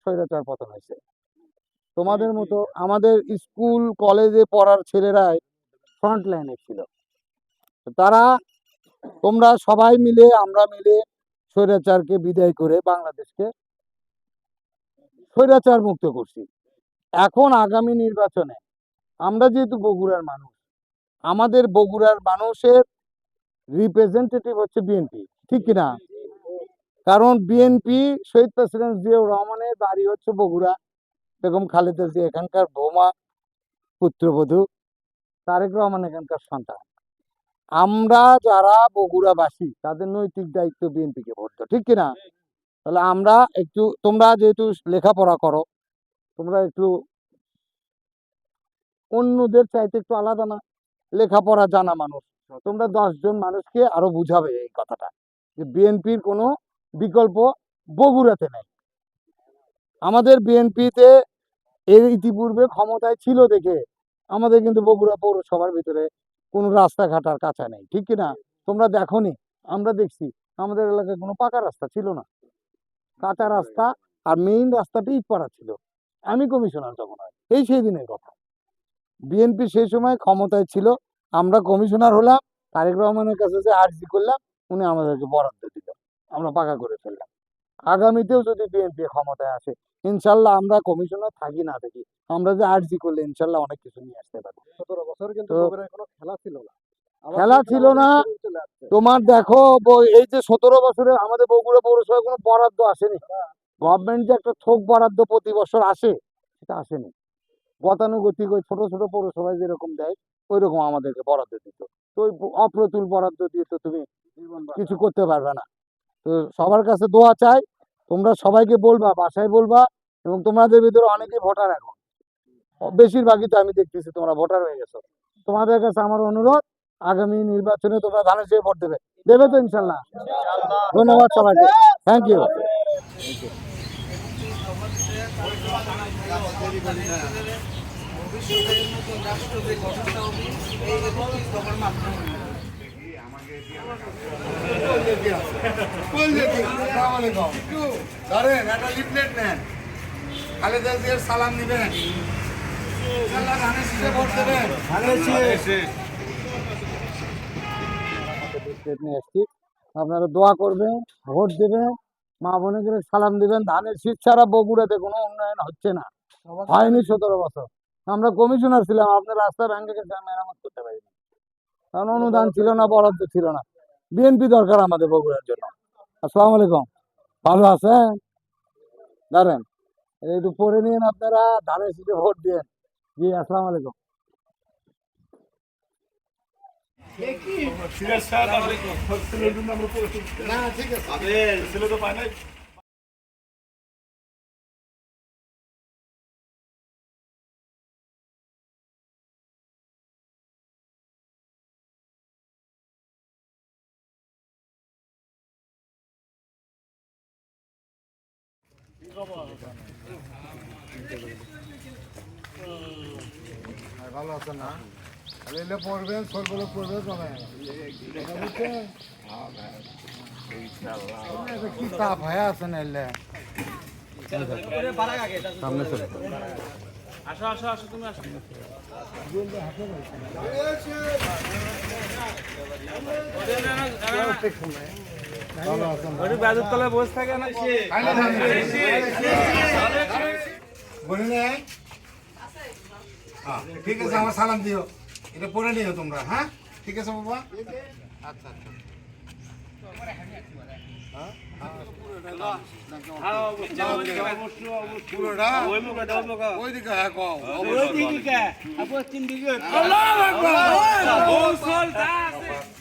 স্বৈরাচার পতন হয়েছে। তোমাদের মতো আমাদের স্কুল কলেজে পড়ার ছেলেরাই ফ্রন্ট লাইনে ছিল। তারা তোমরা সবাই মিলে আমরা মিলে স্বৈরাচারকে বিদায় করে বাংলাদেশকে স্বৈরাচার মুক্ত করছি। এখন আগামী নির্বাচনে আমরা যেহেতু বগুড়ার মানুষ আমাদের বগুড়ার মানুষের রিপ্রেজেন্টেটিভ হচ্ছে বিএনপি ঠিক কিনা? কারণ বিএনপি শহীদ প্রেসিডেন্ট জিয়াউর রহমানের বাড়ি হচ্ছে বগুড়া। বেগম খালেদা জিয়া এখানকার বৌমা, পুত্রবধূ, তারেক রহমান এখানকার সন্তান। আমরা যারা বগুড়াবাসী, তাদের নৈতিক দায়িত্ব বিএনপিকে ভোট ঠিক কিনা? তাহলে আমরা একটু, তোমরা যেহেতু লেখাপড়া করো, তোমরা একটু অন্যদের চাইতে একটু আলাদা না, লেখাপড়া জানা মানুষ। তোমরা দশজন মানুষকে আরও বুঝাবে এই কথাটা, যে বিএনপির কোনো বিকল্প বগুড়াতে নেই। আমাদের বিএনপিতে এর ইতিপূর্বে ক্ষমতায় ছিল দেখে আমাদের কিন্তু বগুড়া পৌরসভার ভিতরে কোনো রাস্তাঘাট আর কাঁচা নেই, ঠিক কি না তোমরা দেখোনি, আমরা দেখছি, আমাদের এলাকায় কোনো পাকা রাস্তা ছিল না। কাঁচা রাস্তা আর মেইন রাস্তাটি ইটপাড়া ছিল। আমি কমিশনার তখন এই সেই দিনের কথা। বিএনপি সেই সময় ক্ষমতায় ছিল, আমরা কমিশনার হলাম, তারেক রহমানের কাছে যে আর্জি করলাম, উনি আমাদেরকে বরাদ্দ দিল। আমরা পাকা করে ফেললাম। আগামীতেও যদি বিএনপি ক্ষমতায় আসে ইনশাল্লাহ আমরা কমিশনার থাকি না থাকি আমরা যে আর্জি করলে ইনশাল্লাহ অনেক কিছু নিয়ে আসতে পারব। সতেরো বছর কিন্তু খেলা ছিল না। খেলা ছিল না। তোমার দেখো এই যে সতেরো বছরে আমাদের বগুড়া পৌরসভায় কোনো বরাদ্দ আসেনি। গভর্নমেন্ট যে একটা থোক বরাদ্দ প্রতি বছর আসে সেটা আসেনি। গতানুগতিক ওই ছোট ছোট পৌরসভায় যেরকম দেয় ওই রকম আমাদেরকে বরাদ্দ দিত। তো ওই অপ্রতুল বরাদ্দ দিয়ে তো তুমি কিছু করতে পারবে না। তো সবার কাছে দোয়া চাই, তোমরা সবাইকে বলবা, বাসায় বলবা এবং তোমাদের ভিতরে অনেকে ভোটার এখন। বেশিরভাগই তো আমি দেখতেছি তোমরা ভোটার হয়ে গেছো। তোমাদের কাছে আমার অনুরোধ, আগামী নির্বাচনে তোমরা ধানের চেয়ে ভোট দেবে। দেবে তো ইনশাল্লাহ। ধন্যবাদ সবাইকে। থ্যাংক ইউ আপনারা দোয়া করবেন, ভোট দেবেন, মা বোনেদের সালাম দিবেন, ধানের শীত ছাড়া বগুড়াতে কোনো উন্নয়ন হচ্ছে না। হয়নি সতেরো বছর। আমরা কমিশনার ছিলাম, আপনার রাস্তা ভেঙে গেছে মেরামত করতে পারিনি। কারণ অনুদান ছিল না বরাদ্দ ছিল না। বিএনপি দরকার আমাদের বগুড়ার জন্য। আসসালামু আলাইকুম। ভালো আছেন? দাঁড়েন। একটু পরে নিন আপনারা ধানের শীতে ভোট দিন। জি আসসালামু আলাইকুম। ভালো আছেন না? এলে পড়বেন সরগুলো পড়বে কমে কি তাপ হয়ে আছেন এলে? সামনে চলে আসো আসো আসো তুমি আসো। ওই ব্যাজের তলায় বসে থাকে না? হ্যাঁ, ঠিক আছে আমার সালাম দিও। এটা পড়ে নিও তোমরা হ্যাঁ? ঠিক আছে বাবা? আচ্ছা আচ্ছা। দিকে হ্যাঁ কও।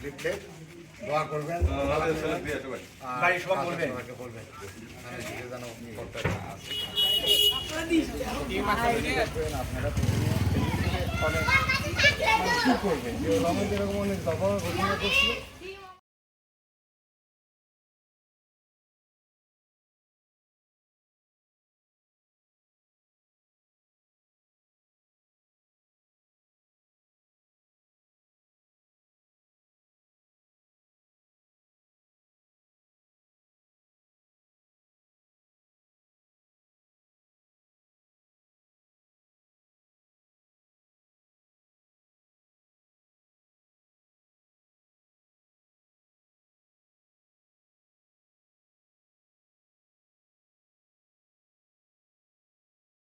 লিখতে দোয়া করবেন। আপনারা অনেক কি করবেন? যে রমেন যেরকম অনেক দফা ঘোষণা করছিল